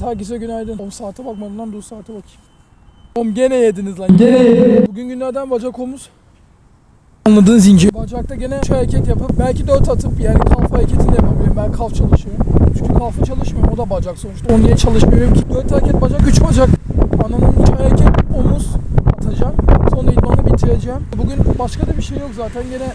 Herkese günaydın. Oğlum saate bakmadım lan dur saate bakayım. Oğlum gene yediniz lan gene yediniz. Bugün günlerden bacak omuz. Anladığın zincir. Bacakta gene şu hareket yapıp belki dört atıp yani kalf hareketini yapabilirim. Ben kalf çalışıyorum. Çünkü kalfa çalışmıyorum o da bacak sonuçta. O niye çalışmıyorum ki? Dört hareket bacak, üç bacak. Ananın iki hareket omuz atacağım. Sonra idmanı bitireceğim. Bugün başka da bir şey yok zaten. Gene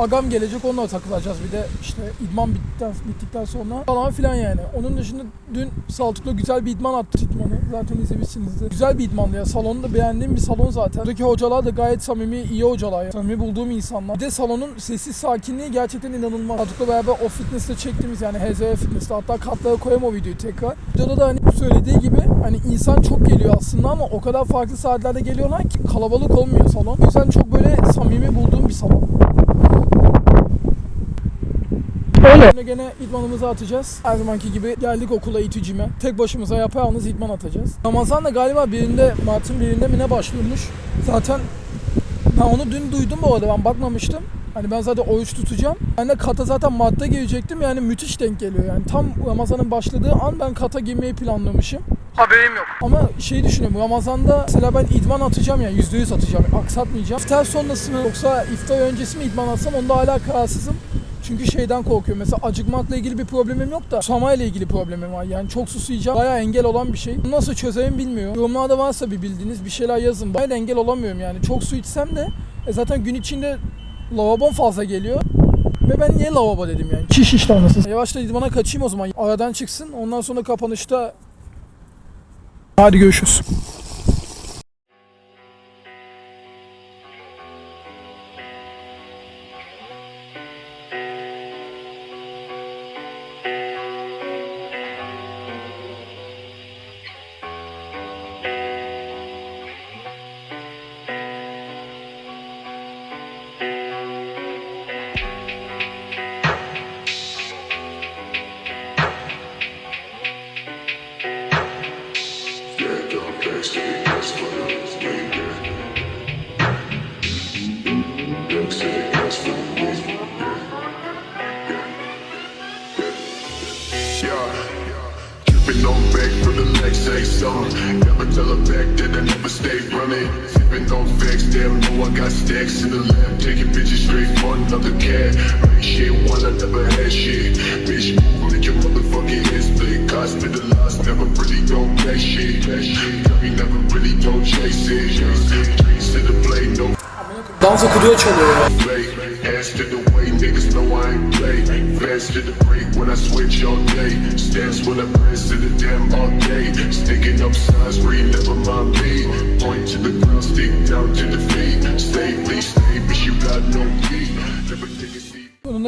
agam gelecek onunla takılacağız bir de işte idman bittikten, bittikten sonra falan filan yani. Onun dışında dün Saltuk'la güzel bir idman attık idmanı. Zaten izlemişsinizdir. Güzel bir idmandı ya. Salonu da beğendiğim bir salon zaten. Buradaki hocalar da gayet samimi, iyi hocalar. ya. Samimi bulduğum insanlar. Bir de salonun sessiz sakinliği gerçekten inanılmaz. Saltuk'la beraber o fitness'te çektiğimiz yani HZV fitness'te hatta katlara koyayım o videoyu tekrar. Videoda da hani söylediği gibi hani insan çok geliyor aslında ama o kadar farklı saatlerde geliyorlar ki kalabalık olmuyor salon. O yüzden çok böyle samimi bulduğum bir salon. Öyle. Yine gene idmanımızı atacağız. Her zamanki gibi geldik okula itücime. Tek başımıza yapayalnız idman atacağız. Ramazan da galiba birinde, Mart'ın birinde mi ne başlıyormuş. Zaten ben onu dün duydum bu arada ben bakmamıştım. Hani ben zaten oruç tutacağım. Ben de kata zaten Mart'ta girecektim yani müthiş denk geliyor yani. Tam Ramazan'ın başladığı an ben kata girmeyi planlamışım. Haberim yok. Ama şey düşünüyorum Ramazan'da mesela ben idman atacağım yani %100 atacağım aksatmayacağım. İftar sonrası mı yoksa iftar öncesi mi idman atsam onda hala kararsızım. Çünkü şeyden korkuyorum. Mesela acıkmakla ilgili bir problemim yok da susamayla ilgili problemim var. Yani çok susayacağım. Bayağı engel olan bir şey. Nasıl çözeyim bilmiyorum. Yorumlarda varsa bir bildiğiniz bir şeyler yazın. Bayağı engel olamıyorum yani. Çok su içsem de e zaten gün içinde lavabom fazla geliyor. Ve ben niye lavabo dedim yani. Çiş işte anasını. Yavaştan idmana kaçayım o zaman. Aradan çıksın. Ondan sonra kapanışta Hadi görüşürüz. Say something. Never tell back that I never stay. Sipping on damn, know I got stacks in the lab. Taking bitches straight another. Right shit, one I never had shit. Bitch, move, make your motherfucking head the never really shit. Dans okuduyor çalıyor ya.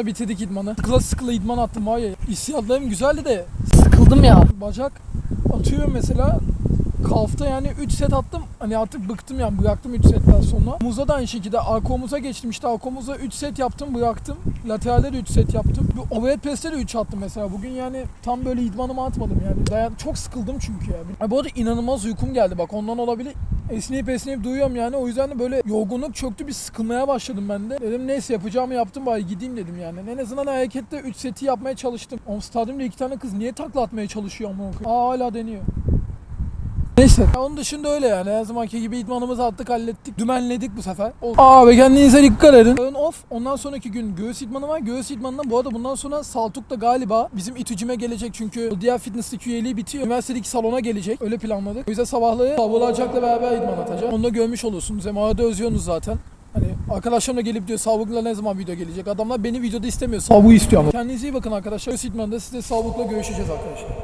bitirdik idmanı. Sıkıla sıkıla idman attım var ya. Hissiyatlarım güzeldi de sıkıldım ya. Bacak atıyorum mesela. Kalfta yani 3 set attım. Hani artık bıktım yani bıraktım 3 setten sonra. Omuzda da aynı şekilde arka omuza geçtim. İşte arka omuza 3 set yaptım bıraktım. Lateralde de 3 set yaptım. Bu overhead press'te de 3 attım mesela. Bugün yani tam böyle idmanımı atmadım yani. Dayan çok sıkıldım çünkü ya. Ay, bu arada inanılmaz uykum geldi bak ondan olabilir. Esneyip esneyip duyuyorum yani. O yüzden de böyle yorgunluk çöktü bir sıkılmaya başladım ben de. Dedim neyse yapacağımı yaptım bari gideyim dedim yani. En azından harekette 3 seti yapmaya çalıştım. Oğlum stadyumda iki tane kız niye takla atmaya çalışıyor ama Aa hala deniyor. Neyse. Onun dışında öyle yani. Her zamanki gibi idmanımızı attık, hallettik. Dümenledik bu sefer. Oldu. Aa be kendinize dikkat edin. Yarın off. Ondan sonraki gün göğüs idmanı var. Göğüs idmanından bu arada bundan sonra Saltuk da galiba bizim itücüme gelecek. Çünkü diğer fitness'teki üyeliği bitiyor. Üniversitedeki salona gelecek. Öyle planladık. O yüzden sabahları Tabula Acak'la beraber idman atacağım. Onu da görmüş olursunuz. Hem arada özlüyorsunuz zaten. Hani arkadaşlarım da gelip diyor Savuk'la ne zaman video gelecek? Adamlar beni videoda istemiyor. Savuk'u istiyor ama. Kendinize iyi bakın arkadaşlar. Göğüs idmanında size Savuk'la görüşeceğiz arkadaşlar.